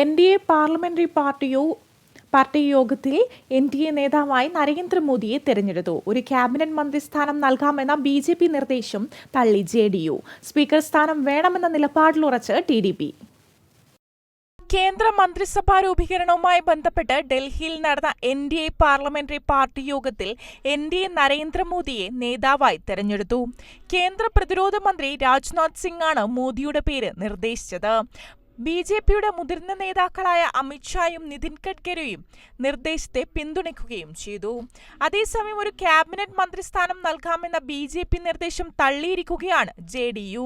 N D A parliamentary പാർട്ടിയോ party യോഗത്തിൽ N D A നേതാവായി നരേന്ദ്രമോദിയെ തെരഞ്ഞെടുത്തു. ഒരു ക്യാബിനറ്റ് മന്ത്രി സ്ഥാനം നൽകാമെന്ന ബി ജെ പി നിർദ്ദേശം തള്ളി ജെ ഡി യു. സ്പീക്കർ സ്ഥാനം വേണമെന്ന നിലപാടിലുറച്ച് ടി ഡി പി. കേന്ദ്ര മന്ത്രിസഭാ രൂപീകരണവുമായി ബന്ധപ്പെട്ട് ഡൽഹിയിൽ നടന്ന N D A parliamentary party യോഗത്തിൽ എൻ ഡി എ നരേന്ദ്രമോദിയെ നേതാവായി തെരഞ്ഞെടുത്തു. കേന്ദ്ര പ്രതിരോധ മന്ത്രി രാജ്നാഥ് സിംഗാണ് മോദിയുടെ പേര് നിർദ്ദേശിച്ചത്. ബി ജെ പിയുടെ മുതിർന്ന നേതാക്കളായ അമിത്ഷായും നിതിൻ ഗഡ്കരിയും നിർദ്ദേശത്തെ പിന്തുണയ്ക്കുകയും ചെയ്തു. അതേസമയം ഒരു ക്യാബിനറ്റ് മന്ത്രിസ്ഥാനം നൽകാമെന്ന ബി ജെ പി നിർദ്ദേശം തള്ളിയിരിക്കുകയാണ് ജെ ഡി യു.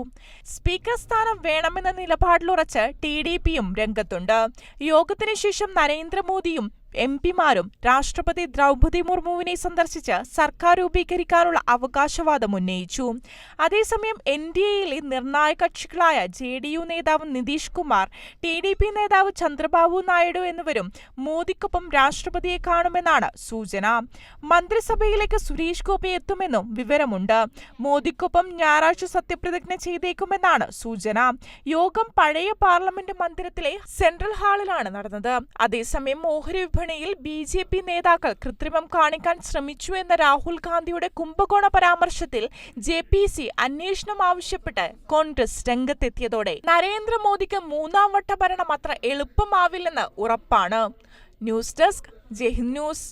സ്പീക്കർ സ്ഥാനം വേണമെന്ന നിലപാടിലുറച്ച് ടി ഡി പിയും രംഗത്തുണ്ട്. യോഗത്തിന് ശേഷം നരേന്ദ്രമോദിയും എം പിമാരും രാഷ്ട്രപതി ദ്രൗപതി മുർമുവിനെ സന്ദർശിച്ച് സർക്കാർ രൂപീകരിക്കാനുള്ള അവകാശവാദം ഉന്നയിച്ചു. അതേസമയം എൻ ഡി എയിലെ നിർണായക കക്ഷികളായ ജെ ഡി യു നേതാവ് Nitish Kumar T D P നേതാവ് ചന്ദ്രബാബു നായിഡു എന്നിവരും മോദിക്കൊപ്പം രാഷ്ട്രപതിയെ കാണുമെന്നാണ് സൂചന. മന്ത്രിസഭയിലേക്ക് സുരേഷ് ഗോപി എത്തുമെന്നും വിവരമുണ്ട്. മോദിക്കൊപ്പം ഞായറാഴ്ച സത്യപ്രതിജ്ഞ ചെയ്തേക്കുമെന്നാണ് സൂചന. യോഗം പഴയ പാർലമെന്റ് മന്ദിരത്തിലെ സെൻട്രൽ ഹാളിലാണ് നടന്നത്. അതേസമയം ഓഹരി വിപണിയിൽ ബി ജെ പി നേതാക്കൾ കൃത്രിമം കാണിക്കാൻ ശ്രമിച്ചു എന്ന രാഹുൽ ഗാന്ധിയുടെ കുംഭകോണ പരാമർശത്തിൽ ജെ പി സി അന്വേഷണം ആവശ്യപ്പെട്ട് കോൺഗ്രസ് രംഗത്തെത്തിയതോടെ. നരേന്ദ്രമോദിക്ക് മൂന്നാം വട്ട ഭരണം അത്ര എളുപ്പമാവില്ലെന്ന് ഉറപ്പാണ്. News desk Jaihind news.